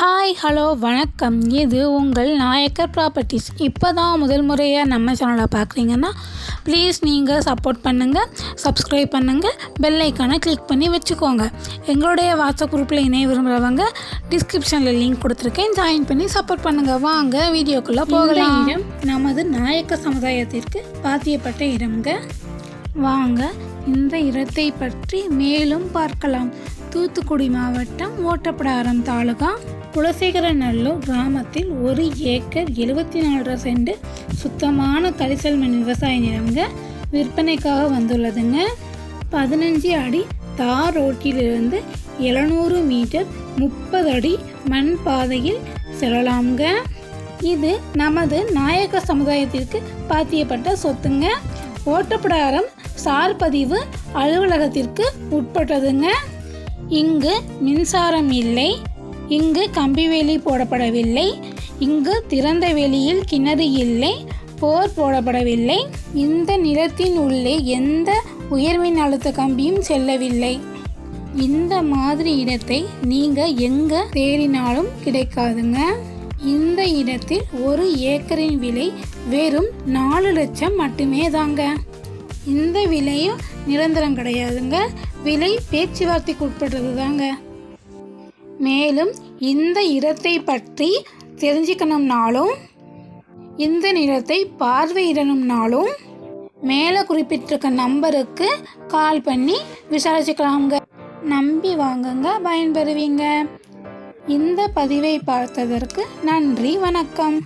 Hi hello வணக்கம். இது உங்கள் நாயக்கர் ப்ராப்பர்ட்டிஸ் இப்போ தான் முதல் முறையாக நம்ம சேனலை பார்க்குறீங்கன்னா ப்ளீஸ் நீங்கள் சப்போர்ட் பண்ணுங்கள் சப்ஸ்கிரைப் பண்ணுங்கள் பெல் ஐக்கானை கிளிக் பண்ணி வச்சுக்கோங்க. எங்களுடைய வாட்ஸ்அப் குரூப்பில் இணைய விரும்புகிறவங்க டிஸ்கிரிப்ஷனில் லிங்க் கொடுத்துருக்கேன். ஜாயின் பண்ணி சப்போர்ட் பண்ணுங்கள் வாங்க வீடியோக்குள்ளே போகலாம். இடம் நமது நாயக்க சமுதாயத்திற்கு பாத்தியப்பட்ட இடம்ங்க. வாங்க இந்த இடத்தை பற்றி மேலும் பார்க்கலாம். தூத்துக்குடி மாவட்டம் ஓட்டப்படாரம் தாலுகா குலசேகரநல்லூர் கிராமத்தில் ஒரு ஏக்கர் எழுபத்தி நாலு சென்ட் சுத்தமான கரிசல் மண் விவசாய நிலங்க விற்பனைக்காக வந்துள்ளதுங்க. பதினஞ்சு அடி தார் ரோட்டிலிருந்து எழுநூறு மீட்டர் முப்பது அடி மண் பாதையில் செல்லலாம்ங்க. இது நமது நாயக்க சமுதாயத்திற்கு பாத்தியப்பட்ட சொத்துங்க. ஓட்டப்படாரம் சார் பதிவு அலுவலகத்திற்கு உட்பட்டதுங்க. இங்கு மின்சாரம் இல்லை இங்கு கம்பி வேலி போடப்படவில்லை. இங்கு திறந்த வெளியில் கிணறு இல்லை. போர் போடப்படவில்லை. இந்த நிலத்தின் உள்ளே எந்த உயர்மின் அழுத்த கம்பியும் செல்லவில்லை. இந்த மாதிரி இடத்தை நீங்கள் எங்கே தேடினாலும் கிடைக்காதுங்க. இந்த இடத்தில் ஒரு ஏக்கரின் விலை வெறும் நாலு லட்சம் மட்டுமே தாங்க. இந்த விலையும் நிரந்தரம் கிடையாதுங்க. விலை பேச்சுவார்த்தைக்கு உட்பட்டது தாங்க. மேலும் இந்த இடத்தை பற்றி தெரிஞ்சுக்கணும்னாலும் இந்த நிலத்தை பார்வையிடணும்னாலும் மேலே குறிப்பிட்டிருக்க நம்பருக்கு கால் பண்ணி விசாரிச்சுக்கலாங்க நம்பி வாங்குங்க பயன்பெறுவீங்க. இந்த பதிவை பார்த்ததற்கு நன்றி வணக்கம்.